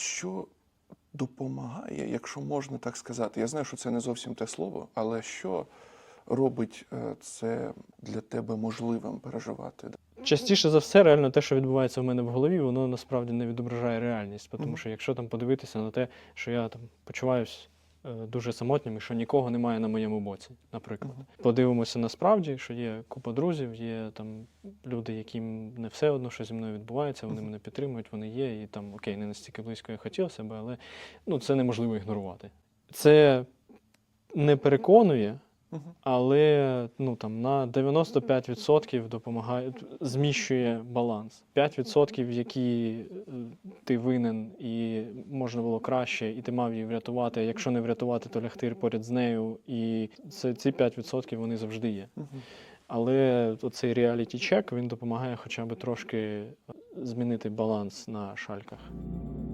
Що допомагає, якщо можна так сказати? Я знаю, що це не зовсім те слово, але що робить е, це для тебе можливим переживати? Частіше за все, реально те, що відбувається в мене в голові, воно насправді не відображає реальність. Тому що якщо там подивитися на те, що я там почуваюсь дуже самотнім і що нікого немає на моєму боці, наприклад. Подивимося насправді, що є купа друзів, є там люди, яким не все одно, що зі мною відбувається, вони мене підтримують, вони є, і там окей, не настільки близько, я хотілося себе, але ну, це неможливо ігнорувати. Це не переконує. Але ну, там, на 95% допомагає, зміщує баланс. 5%, які е, ти винен і можна було краще, і ти мав її врятувати. А якщо не врятувати, то лягти поряд з нею. І це, ці 5% вони завжди є. Але оцей реаліті чек він допомагає хоча б трошки змінити баланс на шальках.